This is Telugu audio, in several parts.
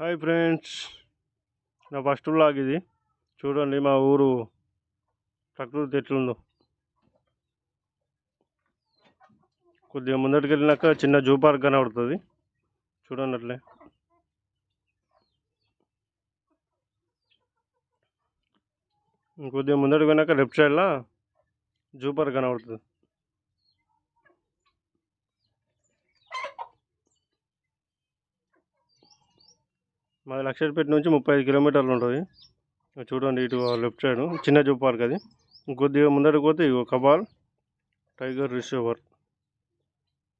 హాయ్ ఫ్రెండ్స్ నా ఫస్ట్ వ్లాగ్ ఇది. చూడండి మా ఊరు ప్రకృతి ఎట్లుందో. కొద్దిగా ముందటికి వెళ్ళినాక చిన్న జూ పార్క్ కనబడుతుంది. చూడండి అట్లే. ఇంకొద్దిగా ముందటికి పోయినాక లెఫ్ట్ సైడ్లో జూ పార్క్ కనబడుతుంది. మాది లక్షపేట నుంచి ముప్పై ఐదు కిలోమీటర్లు ఉంటుంది. చూడండి ఇటు లెఫ్ట్ సైడ్ చిన్న జూ పార్క్ అది. ఇంకొద్దిగా ముందరకు పోతే ఇగో కబాల్ టైగర్ రిసీవర్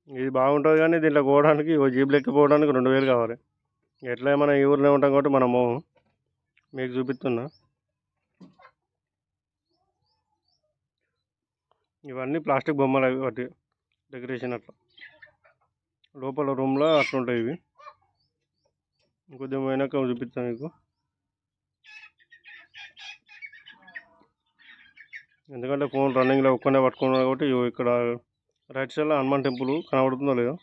ఇది బాగుంటుంది కానీ దీంట్లో పోవడానికి ఓ జీబులు పోవడానికి రెండు వేలు కావాలి. ఎట్లా మనం ఈ ఊరిలో ఉంటాం కాబట్టి మనము మీకు చూపిస్తున్నా. ఇవన్నీ ప్లాస్టిక్ బొమ్మలు అవి వాటి డెకరేషన్ అట్లా. లోపల రూమ్లో అట్లుంటాయి ఇవి. ఇంకొద్దిగా పోయినాక చూపిస్తాను మీకు. ఎందుకంటే ఫోన్ రన్నింగ్లో ఒక్కనే పట్టుకున్నాను కాబట్టి ఇక్కడ రైట్ సైడ్లో హనుమాన్ టెంపుల్ కనబడుతుందో లేదో?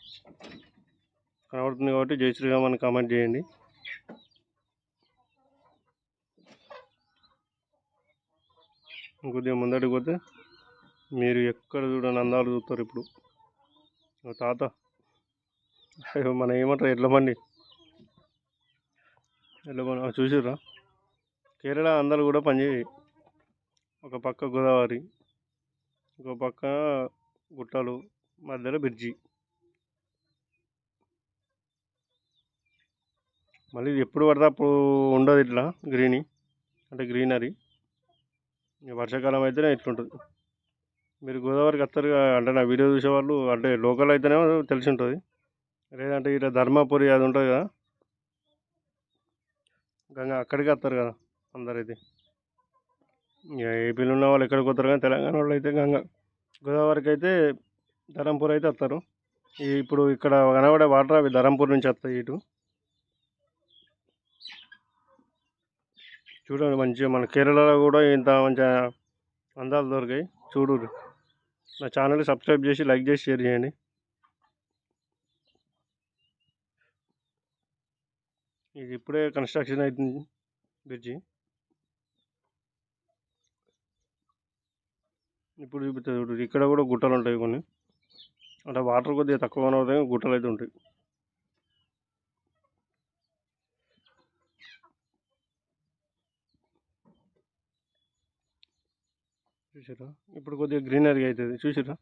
కనబడుతుంది కాబట్టి జై శ్రీరామ్ అని కామెంట్ చేయండి. ఇంకొద్దిగా ముందడికి పోతే మీరు ఎక్కడ చూడని అందాలు చూస్తారు ఇప్పుడు. తాత అయ్యో మన ఏమంటారు ఎడ్ల బండి ఎడ్ల చూసిర్రా? కేరళ అందాలు కూడా పనిచేయి ఒక పక్క గోదావరి ఇంకో పక్క గుట్టలు మధ్యలో బ్రిడ్జి. మళ్ళీ ఇది ఎప్పుడు పడితే అప్పుడు ఉండదు ఇట్లా గ్రీని అంటే గ్రీనరీ. వర్షాకాలం అయితేనే ఇట్లుంటుంది. మీరు గోదావరికి వస్తారు అంటే నా వీడియో చూసేవాళ్ళు అంటే లోకల్ అయితేనే తెలిసి ఉంటుంది. లేదంటే ఇట్లా ధర్మపురి అది ఉంటుంది కదా గంగా అక్కడికి వస్తారు కదా అందరైతే. ఇక ఏపీలో ఉన్న వాళ్ళు ఎక్కడికి వస్తారు కానీ తెలంగాణ వాళ్ళు అయితే గంగా. గోదావరికి అయితే ధరంపూర్ అయితే వస్తారు. ఇప్పుడు ఇక్కడ కనబడే వాటర్ అవి ధరంపూర్ నుంచి వస్తాయి ఇటు. చూడండి మంచిగా మన కేరళలో కూడా ఇంత మంచి అందాలు దొరికాయి. చూడు నా ఛానల్ సబ్స్క్రైబ్ చేసి లైక్ చేసి షేర్ చేయండి. ఇది ఇప్పుడే కన్స్ట్రక్షన్ అవుతుంది బ్రిడ్జి. ఇప్పుడు చూపిస్తుంది చూడు ఇక్కడ కూడా గుట్టలు ఉంటాయి కొన్ని. అంటే వాటర్ కొద్దిగా తక్కువ అవుతాయి గుట్టలు అయితే ఉంటాయి. చూసారా ఇప్పుడు కొద్దిగా గ్రీనరీ అవుతుంది చూసారా